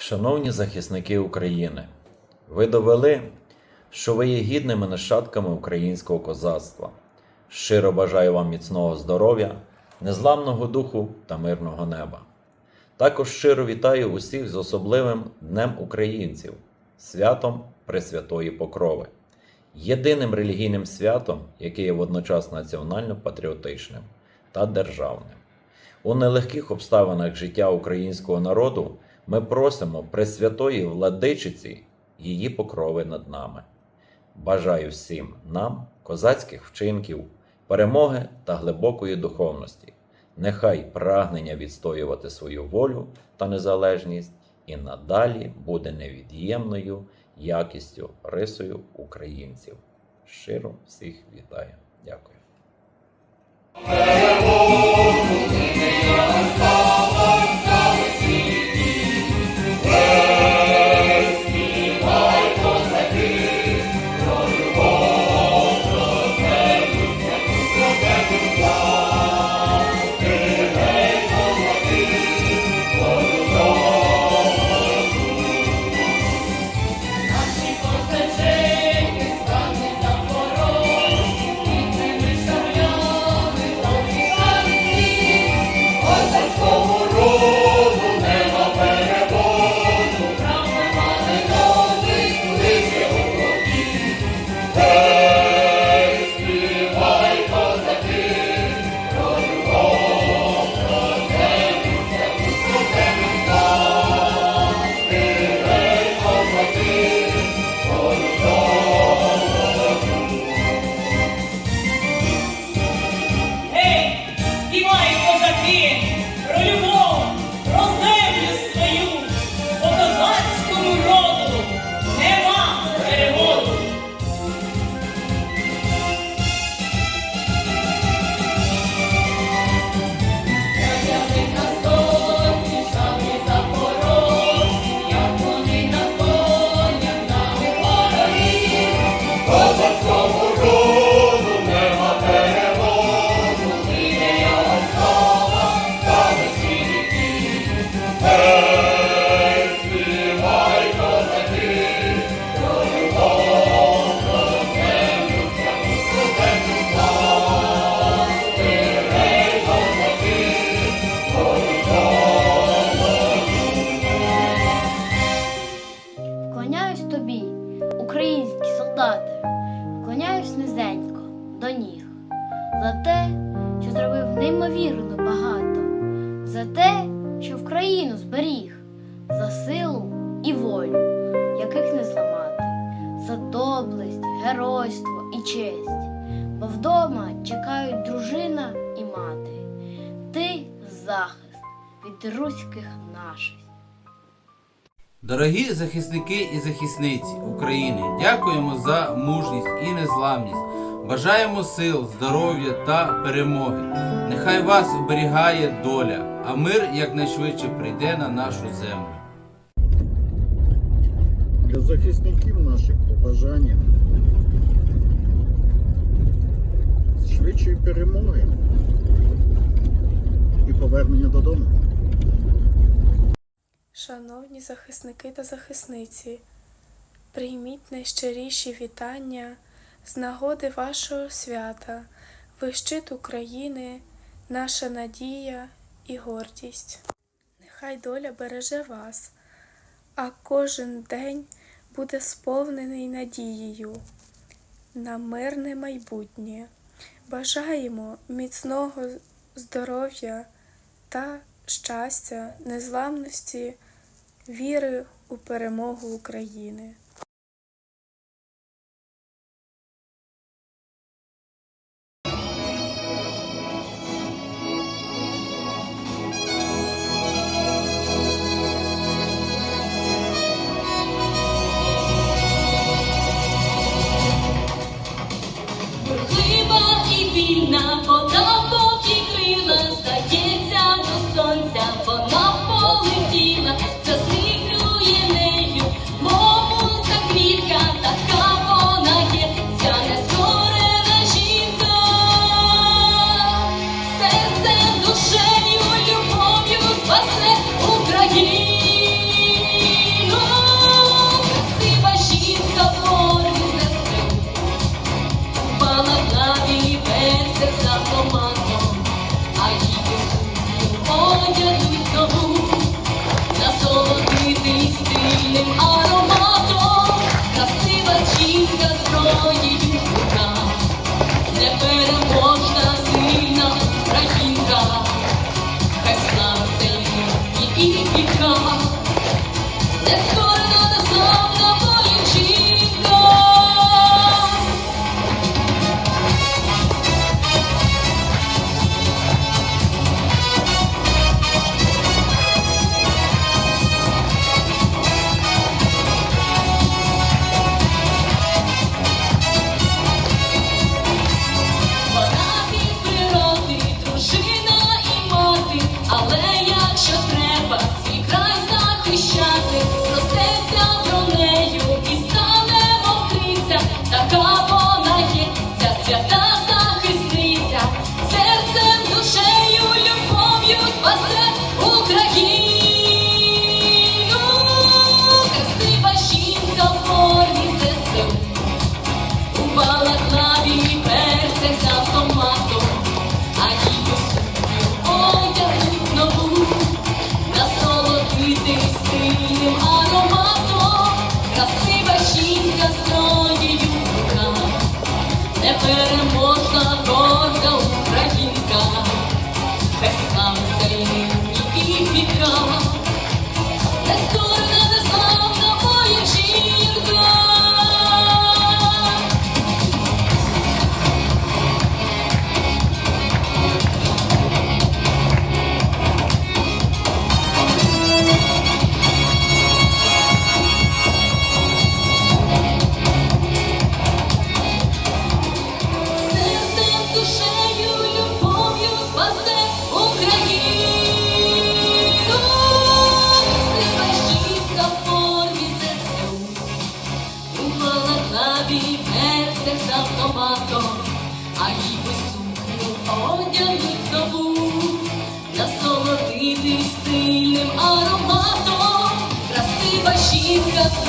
Шановні захисники України, ви довели, що ви є гідними нащадками українського козацтва. Щиро бажаю вам міцного здоров'я, незламного духу та мирного неба. Також щиро вітаю усіх з особливим Днем українців, святом Пресвятої Покрови, єдиним релігійним святом, яке є водночас національно-патріотичним та державним. У нелегких обставинах життя українського народу ми просимо Пресвятої владичиці її покрови над нами. Бажаю всім нам козацьких вчинків, перемоги та глибокої духовності. Нехай прагнення відстоювати свою волю та незалежність і надалі буде невід'ємною якістю рисою українців. Щиро всіх вітаю. Дякую. Тобі, українські солдати, вклоняюсь низенько до ніг, за те, що зробив неймовірно багато, за те, що в країну зберіг, за силу і волю, яких не зламати, за доблесть, геройство і честь, бо вдома чекають дружина і мати, ти захист від руських наших. Дорогі захисники і захисниці України, дякуємо за мужність і незламність. Бажаємо сил, здоров'я та перемоги. Нехай вас оберігає доля, а мир якнайшвидше прийде на нашу землю. Для захисників наших побажання швидшої перемоги і повернення додому. Шановні захисники та захисниці, прийміть найщиріші вітання з нагоди вашого свята, ви щит України, наша надія і гордість. Нехай доля береже вас, а кожен день буде сповнений надією на мирне майбутнє. Бажаємо міцного здоров'я та щастя, незламності, віри у перемогу України. батон, а ніби сукню одягнуть нову, насолодитись сильним ароматом, красива жінка.